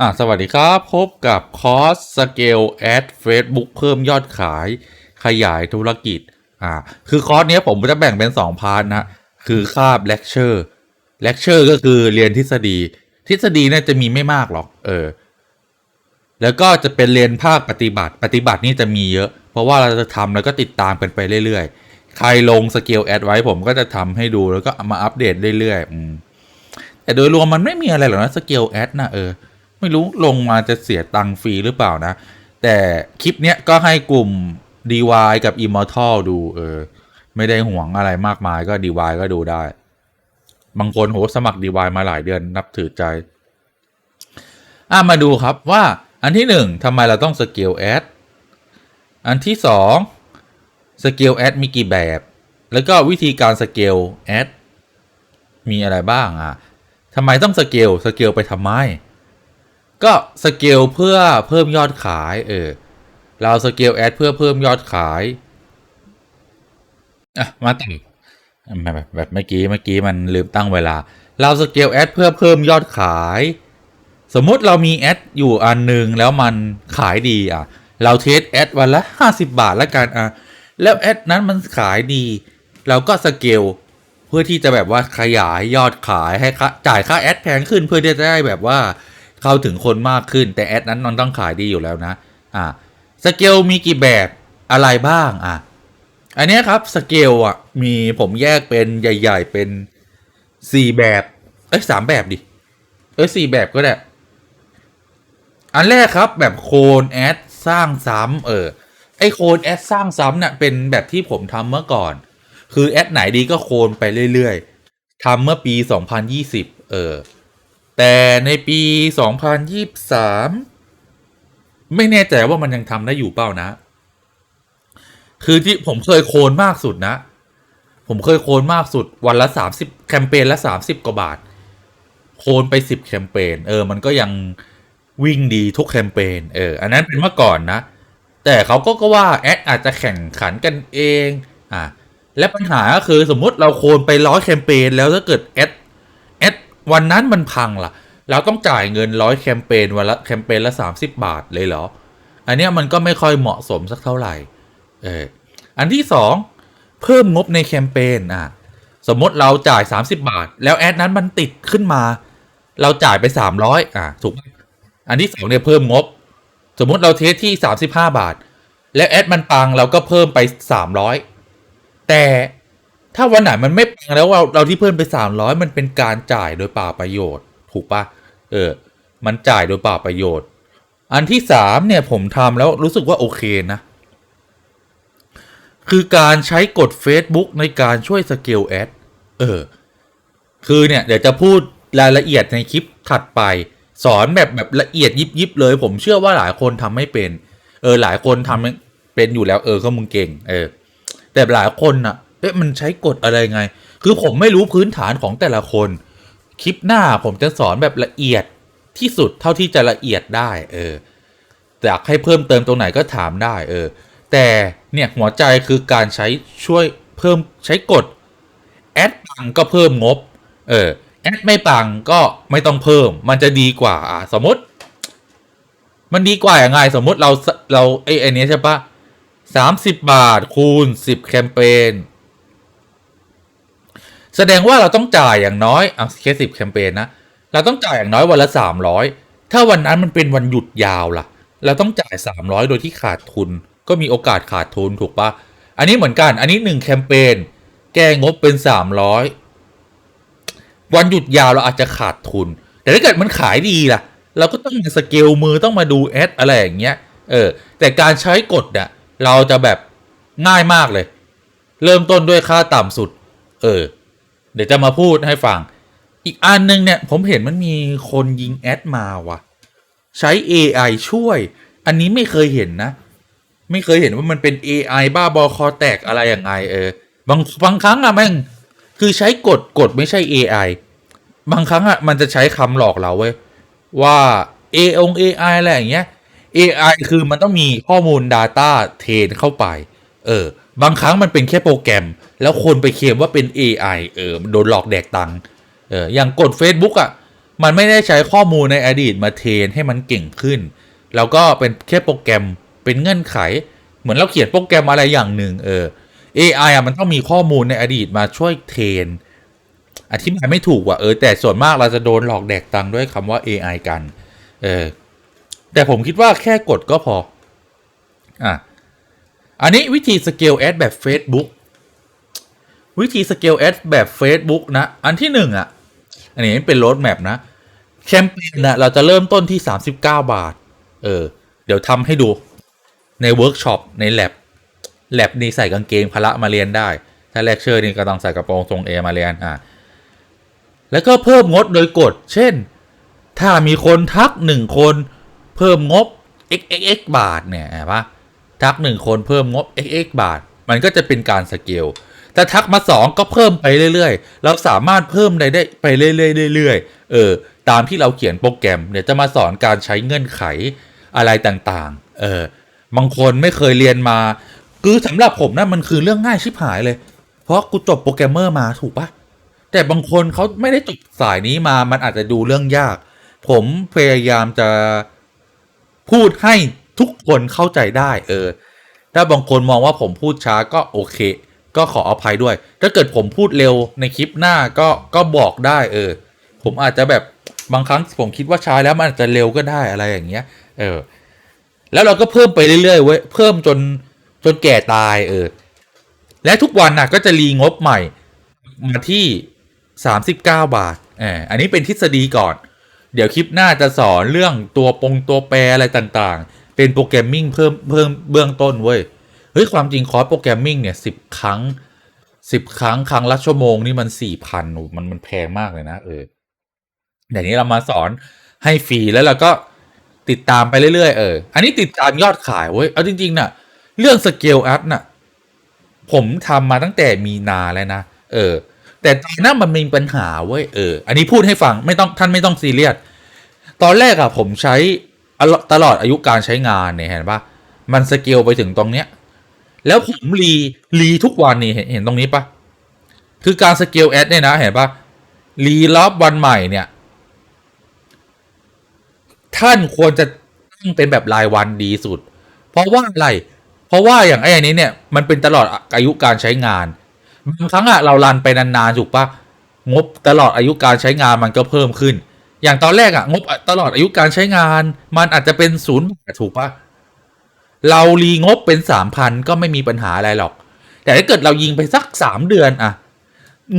อ่าสวัสดีครับ พบกับคอร์สสเกลแอด Facebook เพิ่มยอดขาย ขยายธุรกิจอ่าคือคอร์สเนี้ยผมจะแบ่งเป็น 2 พาร์ทนะ คือคาบเลคเชอร์เลคเชอร์ก็คือเรียนทฤษฎี ทฤษฎีเนี่ยจะมีไม่มากหรอก เออ แล้วก็จะเป็นเรียนภาคปฏิบัติ ปฏิบัตินี่จะมีเยอะ เพราะว่าเราจะทำแล้วก็ติดตามกันไปเรื่อยๆ ใครลงสเกลแอดไว้ผมก็จะทำให้ดูแล้วก็มาอัปเดตเรื่อยๆอืมแต่โดยรวมมันไม่มีอะไรหรอกนะสเกลแอดนะเออ ไม่รู้ลงมาจะเสียตังค์ฟรีหรือเปล่านะ แต่คลิปเนี้ยก็ให้กลุ่ม DY กับ Immortal ดูเออ ไม่ได้ห่วงอะไรมากมายก็ DY ก็ดูได้ บางคนโหสมัคร DY มาหลายเดือนนับถือใจ อะ มาดูครับว่าอันที่หนึ่งทำไมเราต้องสเกลแอดอันที่สองสเกลแอดมีกี่แบบ แล้วก็วิธีการสเกลแอดมีอะไรบ้างอะทำไมต้องสเกลสเกลไปทำไม ก็สเกลเพื่อเพิ่มยอดขาย เออ เราสเกลแอดเพื่อเพิ่มยอดขาย อะ มาต่อแบบแบบเมื่อกี้เมื่อกี้มันลืมตั้งเวลา เราสเกลแอดเพื่อเพิ่มยอดขาย สมมุติเรามีแอดอยู่อันหนึ่งแล้วมันขายดีอะ เราเทสแอดวันละ50บาทแล้วกันอะ แล้วแอดนั้นมันขายดี เราก็สเกลเพื่อที่จะแบบว่าขยายยอดขายให้จ่ายค่าแอดแพงขึ้นเพื่อที่จะได้แบบว่า เข้าถึงคนมากขึ้น แต่แอดนั้นมันต้องขายดีอยู่แล้วนะ อ่าสเกลมีกี่แบบอะไรบ้างอะอันเนี้ยครับสเกลอะมีผมแยกเป็นใหญ่ ๆ เป็นสี่แบบ เอ้ยสามแบบดิ เอ้ยสี่แบบก็ได้ อันแรกครับแบบโคนแอดสร้างซ้ำเออไอโคนแอดสร้างซ้ำเนี่ยเป็นแบบที่ผมทำเมื่อก่อน คือแอดไหนดีก็โคนไปเรื่อย ๆทำเมื่อปี 2020 เออ แต่ในปี 2023 ไม่แน่ใจว่ามันยังทำได้อยู่เปล่านะ คือที่ผมเคยโคนมากสุดนะ ผมเคยโคนมากสุดวันละ 30 แคมเปญละ 30 กว่าบาท โคนไป 10 แคมเปญเออ มันก็ยังวิ่งดีทุกแคมเปญเออ อันนั้นเป็นเมื่อก่อนนะ แต่เขาก็ก็ว่าแอดอาจจะแข่งขันกันเอง อะและปัญหาก็คือสมมติเราโคนไปร้อยแคมเปญแล้วถ้าเกิดแอด วันนั้นมันพังล่ะ เราต้องจ่ายเงินร้อยแคมเปญวันละแคมเปญละ 30 บาทเลยเหรอ อันเนี้ยมันก็ไม่ค่อยเหมาะสมสักเท่าไหร่ เออ อันที่สองเพิ่มงบในแคมเปญอะ สมมติเราจ่าย 30 บาท แล้วแอดนั้นมันติดขึ้นมา เราจ่ายไป 300อะถูกไหมอันที่สองเนี่ยเพิ่มงบ สมมติเราเทสที่ 35 บาท และแอดมันปังเราก็เพิ่มไป 300 แต่ ถ้าวันไหนมันไม่ปังแล้วเราเราที่เพิ่มไป300มันเป็นการจ่ายโดยเปล่าประโยชน์ ถูกปะเออ มันจ่ายโดยเปล่าประโยชน์ อันที่สามเนี่ยผมทำแล้วรู้สึกว่าโอเคนะ คือการใช้กด Facebook ในการช่วยสเกลแอดเออ คือเนี่ย เดี๋ยวจะพูดรายละเอียดในคลิปถัดไป สอนแบบแบบละเอียดยิบยิบเลย ผมเชื่อว่าหลายคนทำไม่เป็น เออ หลายคนทำเป็นอยู่แล้ว เออก็มึงเก่ง เออ แต่หลายคนน่ะ เอ๊ะมันใช้กฎอะไรไง คือผมไม่รู้พื้นฐานของแต่ละคน คลิปหน้าผมจะสอนแบบละเอียดที่สุดเท่าที่จะละเอียดได้ เอออยากให้เพิ่มเติมตรงไหนก็ถามได้ เออ แต่เนี่ยหัวใจคือการใช้ช่วยเพิ่มใช้กฎแอดปังก็เพิ่มงบ เออแอดไม่ปังก็ไม่ต้องเพิ่ม มันจะดีกว่าอะสมมติ มันดีกว่าอย่างไงสมมติเราเราไอ้ไอ้นี้ใช่ปะสามสิบบาทคูณสิบแคมเปญ แสดงว่าเราต้องจ่ายอย่างน้อยอะแค่สิบแคมเปญนะ เราต้องจ่ายอย่างน้อยวันละสามร้อยถ้าวันนั้นมันเป็นวันหยุดยาวล่ะ เราต้องจ่ายสามร้อยโดยที่ขาดทุน ก็มีโอกาสขาดทุนถูกปะอันนี้เหมือนกันอันนี้หนึ่งแคมเปญแก้งบเป็นสามร้อยวันหยุดยาวเราอาจจะขาดทุน แต่ถ้าเกิดมันขายดีล่ะ เราก็ต้องมาสเกลมือต้องมาดูแอดอะไรอย่างเงี้ยเออแต่การใช้กฎเนี่ยเราจะแบบง่ายมากเลย เริ่มต้นด้วยค่าต่ำสุด เออ เดี๋ยวจะมาพูดให้ฟัง อีกอันนึงเนี่ยผมเห็นมันมีคนยิงแอดมาว่ะ ใช้ AI ช่วย อันนี้ไม่เคยเห็นนะ ไม่เคยเห็นว่ามันเป็น AI บ้าบอคอแตกอะไรอย่างไงเออบางบางครั้งอะแม่งคือใช้กฎกฎไม่ใช่ AI บางครั้งอะมันจะใช้คำหลอกเราเว้ยว่า A อง AI อะไรอย่างเงี้ย AI คือมันต้องมีข้อมูล Data เทรนเข้าไป เออ บางครั้งมันเป็นแค่โปรแกรม แล้วคนไปเคลมว่าเป็น AI เออโดนหลอกแดกตังค์เอออย่างกด Facebook อะ่ะมันไม่ได้ใช้ข้อมูลในอดีตมาเทรนให้มันเก่งขึ้น แล้วก็เป็นแค่โปรแกรมเป็นเงื่อนไข เหมือนเราเขียนโปรแกรมอะไรอย่างหนึ่งเออ AI อะมันต้องมีข้อมูลในอดีตมาช่วยเทรนอธิบายไม่ถูกว่ะเออแต่ส่วนมากเราจะโดนหลอกแดกตังค์ด้วยคำว่า AI กัน เออแต่ผมคิดว่าแค่กดก็พอ อะ อันนี้วิธีสเกลแอดแบบ Facebook วิธีสเกลแอดแบบ Facebook นะ อันที่หนึ่งอะ อันนี้เป็นโรดแมปนะ แคมเปญนะเราจะเริ่มต้นที่ 39 บาท เออ เดี๋ยวทำให้ดูในเวิร์กช็อปในแ a บแ a บนี่ใส่กางเกงพละมาเรียนได้ ถ้าเลคเชอร์นี่ก็ต้องใส่กระโปรงทรงเอมาเรียนอะแล้วก็เพิ่มงดโดยกด เช่น ถ้ามีคนทักหนึ่งคน เพิ่มงบ xxx บาทเนี่ยเห็นปะ ทักหนึ่งคนเพิ่มงบ xx บาท มันก็จะเป็นการสเกลแต่ทักมาสองก็เพิ่มไปเรื่อยๆ เราสามารถเพิ่มได้ได้ไปเรื่อยๆเออตามที่เราเขียนโปรแกรมเดี๋ยจะมาสอนการใช้เงื่อนไขอะไรต่างๆ เออบางคนไม่เคยเรียนมา คือสำหรับผมนะมันคือเรื่องง่ายชิบหายเลย เพราะกูจบโปรแกรมเมอร์มาถูกปะแต่บางคนเขาไม่ได้จบสายนี้มา มันอาจจะดูเรื่องยาก ผมพยายามจะพูดให้ ทุกคนเข้าใจได้เออ ถ้าบางคนมองว่าผมพูดช้าก็โอเค ก็ขออภัยด้วย ถ้าเกิดผมพูดเร็วในคลิปหน้าก็ก็บอกได้เออ ผมอาจจะแบบบางครั้งผมคิดว่าช้าแล้วมันอาจจะเร็วก็ได้อะไรอย่างเงี้ย เออ แล้วเราก็เพิ่มไปเรื่อยๆเว้ยเพิ่มจนจนแก่ตายเออ และทุกวันน่ะก็จะรีงบใหม่มาที่ 39 บาทเอออันนี้เป็นทฤษฎีก่อน เดี๋ยวคลิปหน้าจะสอนเรื่องตัวปงตัวแปรอะไรต่างๆ เป็นโปรแกรมมิ่งเพิ่มเพิ่มเบื้องต้นเว้ย เฮ้ย ความจริงคอร์สโปรแกรมมิ่งเนี่ยสิบครั้งสิบครั้งครั้งละชั่วโมงนี่มันสี่พันมันมันแพงมากเลยนะ เออแต่นี้เรามาสอนให้ฟรีแล้วเราก็ติดตามไปเรื่อยๆเออ อันนี้ติดตามยอดขายเว้ย เอาจริงๆน่ะ เรื่องสเกลแอัพน่ะ ผมทำมาตั้งแต่มีนาแล้วนะ เออ แต่ตอนนั้นมันมีปัญหาเว้ย เออ อันนี้พูดให้ฟังไม่ต้องท่านไม่ต้องซีเรียส ตอนแรกอะผมใช้ ตลอดอายุการใช้งานเนี่ยเห็นปะมันสเกลไปถึงตรงเนี้ย แล้วผมรีรีทุกวันนี่เห็นเห็นตรงนี้ปะคือการสเกลแอดเนี่ยนะเห็นปะรีรอบวันใหม่เนี่ย ท่านควรจะตั้งเป็นแบบรายวันดีสุด เพราะว่าอะไร เพราะว่าอย่างไอ้อันนี้เนี่ยมันเป็นตลอดอายุการใช้งานบางครั้งอะเรารันไปนานๆถูกปะงบตลอดอายุการใช้งานมันก็เพิ่มขึ้น อย่างตอนแรกอะงบตลอดอายุการใช้งาน มันอาจจะเป็นศูนย์บาทถูกปะเรารีงบเป็นสามพันก็ไม่มีปัญหาอะไรหรอก แต่ถ้าเกิดเรายิงไปสักสามเดือนอะ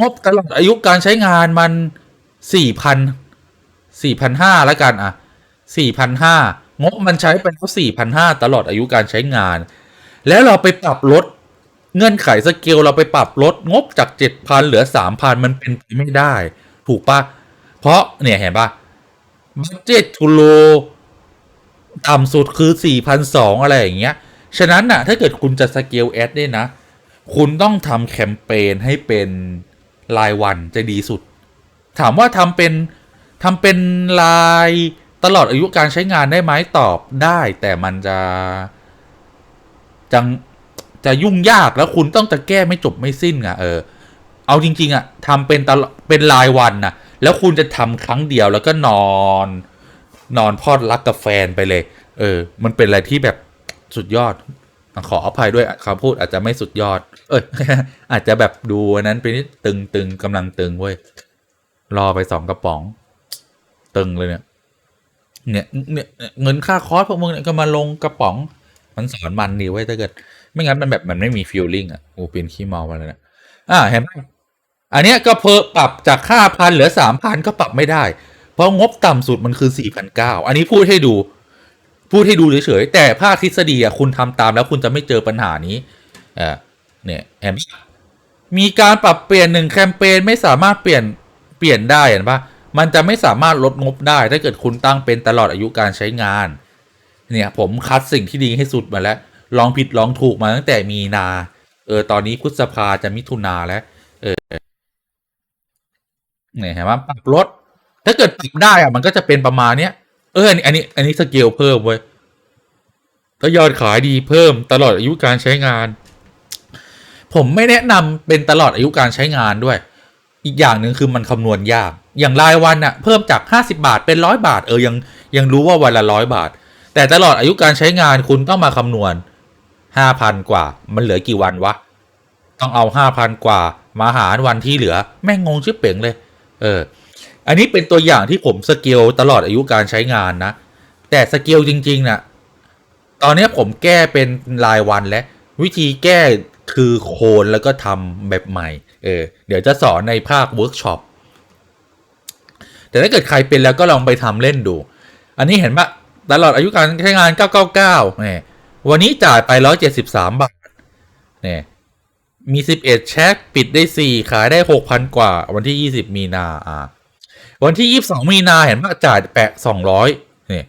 งบตลอดอายุการใช้งานมันสี่พันสี่พันห้าล้วกันอะสี่พันห้างบมันใช้ไปแล้วสี่พันห้าตลอดอายุการใช้งาน แล้วเราไปปรับลดเงื่อนไขสเกลเราไปปรับลดงบจากเจ็ดพันเหลือสามพันมันเป็นไปไม่ได้ ถูกปะ เพราะเนี่ยเห็นปะบัตเจ็ตทูโลต่ำสุดคือสี่พันสองอะไรอย่างเงี้ย ฉะนั้นน่ะ ถ้าเกิดคุณจะสเกลแอดเนี่ยนะ คุณต้องทำแคมเปญให้เป็นรายวันจะดีสุด ถามว่าทำเป็นทำเป็นรายตลอดอายุการใช้งานได้ไหมตอบได้ แต่มันจะจังจะยุ่งยากแล้วคุณต้องจะแก้ไม่จบไม่สิ้นอะเออ เอาจริง ๆอะทำเป็นตลอดเป็นรายวันนะ แล้วคุณจะทำครั้งเดียวแล้วก็นอน นอนพอดรักกับแฟนไปเลย เออ มันเป็นอะไรที่แบบสุดยอด ขออภัยด้วยคำพูดอาจจะไม่สุดยอด เอ้ยอาจจะแบบดูอันนั้นเป็นนิดตึงตึงกำลังตึงเว้ยรอไปสองกระป๋อง ตึงเลยเนี่ย เนี่ยเนี่ยเงินค่าคอร์สพวกมึงเนี่ยก็มาลงกระป๋อง มันสอนมันดีไว้ถ้าเกิด ไม่งั้นมันแบบมันไม่มีฟีลลิ่งอะอ้เป็นขี้เมามาเลยนะอ่าเห็นไหม อันเนี้ยก็เพิ่มปรับจากค่าพันเหลือสามพันก็ปรับไม่ได้ เพราะงบต่ำสุดมันคือสี่พันเก้าอันนี้พูดให้ดู พูดให้ดูเฉยๆแต่ภาคทฤษฎีอะคุณทำตามแล้วคุณจะไม่เจอปัญหานี้อ่าเนี่ยเห็นไหมมีการปรับเปลี่ยนหนึ่งแคมเปญไม่สามารถเปลี่ยนเปลี่ยนได้เห็นปะมันจะไม่สามารถลดงบได้ถ้าเกิดคุณตั้งเป็นตลอดอายุการใช้งาน เนี่ยผมคัดสิ่งที่ดีให้สุดมาแล้ว ลองผิดลองถูกมาตั้งแต่มีนา เออตอนนี้พฤษภาจะมิถุนาแล้ว เนี่ยเห็นไหมปรับลดถ้าเกิดปรับได้อะมันก็จะเป็นประมาณเนี้ยเอออันนี้อันนี้ อันนี้สเกลเพิ่มเว้ยถ้ายอดขายดีเพิ่มตลอดอายุการใช้งาน ผมไม่แนะนำเป็นตลอดอายุการใช้งานด้วย อีกอย่างหนึ่งคือมันคำนวณยาก อย่างรายวันอะเพิ่มจาก 50 บาทเป็นร้อยบาท เออยังยังรู้ว่าวันละร้อยบาท แต่ตลอดอายุการใช้งานคุณต้องมาคำนวณ5,000กว่า มันเหลือกี่วันวะ ต้องเอา5,000กว่า มาหารวันที่เหลือ แม่งงงชิบเป๋งเลย เออ อันนี้เป็นตัวอย่างที่ผมสเกลตลอดอายุการใช้งานนะ แต่สเกลจริงๆนะ่ะ ตอนนี้ผมแก้เป็นรายวันและ วิธีแก้คือโคนแล้วก็ทำแบบใหม่ เออ เดี๋ยวจะสอนในภาคเวิร์กช็อป แต่ถ้าเกิดใครเป็นแล้วก็ลองไปทำเล่นดู อันนี้เห็นปะตลอดอายุการใช้งาน 999เนี่ยวันนี้จ่ายไป 173 บาทเนี่ย มี 11 แช็คปิดได้ 4 ขายได้ 6,000 กว่า วันที่ 20 มีนาอ่าวันที่ 22 มีนาเห็นปะจ่ายแปะ 200เนี่ย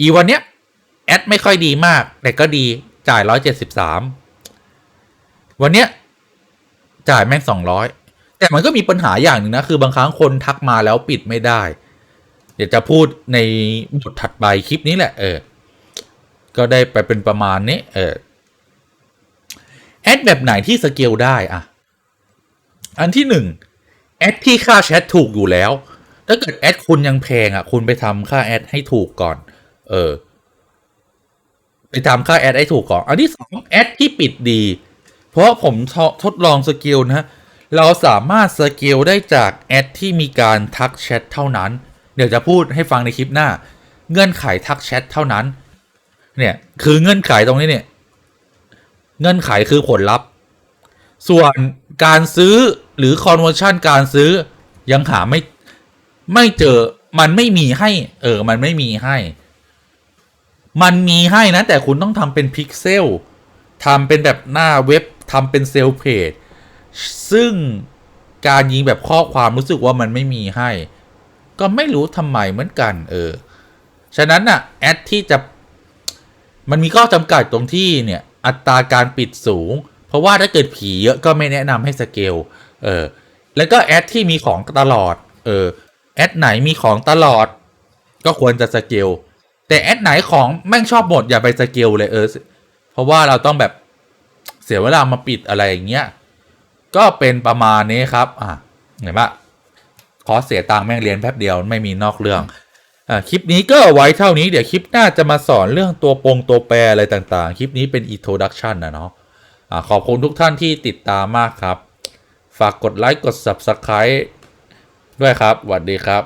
อีวันเนี้ย แอดไม่ค่อยดีมาก แต่ก็ดีจ่าย 173 วันเนี้ย จ่ายแม่ง 200 แต่มันก็มีปัญหาอย่างหนึ่งนะ คือบางครั้งคนทักมาแล้วปิดไม่ได้ เดี๋ยวจะพูดในบทถัดไปคลิปนี้แหละ เออ ก็ได้ไปเป็นประมาณนี้ เออ แอดแบบไหนที่สเกลได้อะอันที่หนึ่งแอดที่ค่าแชทถูกอยู่แล้ว ถ้าเกิดแอดคุณยังแพงอะ คุณไปทำค่าแอดให้ถูกก่อน เออ ไปทำค่าแอดให้ถูกก่อน อันที่สองแอดที่ปิดดี เพราะผมทดลองสเกลนะเราสามารถสเกลได้จากแอดที่มีการทักแชทเท่านั้น เดี๋ยวจะพูดให้ฟังในคลิปหน้า เงื่อนไขทักแชทเท่านั้น เนี่ย คือเงื่อนไขตรงนี้เนี่ย เงื่อนไขคือผลลัพธ์ ส่วนการซื้อหรือ conversion การซื้อยังหาไม่ไม่เจอมันไม่มีให้ เออ มันไม่มีให้ มันมีให้นะ แต่คุณต้องทำเป็นพิกเซลทำเป็นแบบหน้าเว็บทำเป็นเซลเพจซึ่งการยิงแบบข้อความรู้สึกว่ามันไม่มีให้ ก็ไม่รู้ทำไมเหมือนกัน เออ ฉะนั้นน่ะ แอดที่จะ มันมีข้อจำกัดตรงที่เนี่ย อัตราการปิดสูง เพราะว่าถ้าเกิดผีเยอะก็ไม่แนะนำให้สเกลเออแล้วก็แอดที่มีของตลอดเออแอดไหนมีของตลอด ก็ควรจะสเกลแต่แอดไหนของแม่งชอบหมดอย่าไปสเกลเลยเออเพราะว่าเราต้องแบบเสียเวลามาปิดอะไรอย่างเงี้ยก็เป็นประมาณนี้ครับ อะเห็นปะขอเสียตังค์แม่งเรียนแป๊บเดียวไม่มีนอกเรื่อง คลิปนี้ก็ไว้เท่านี้เดี๋ยวคลิปหน้าจะมาสอนเรื่องตัวปงตัวแปรอะไรต่างๆ คลิปนี้เป็น introduction นะเนาะอ่าขอบคุณทุกท่านที่ติดตามมากครับ ฝากกดไลค์กด subscribe ด้วยครับสวัสดีครับ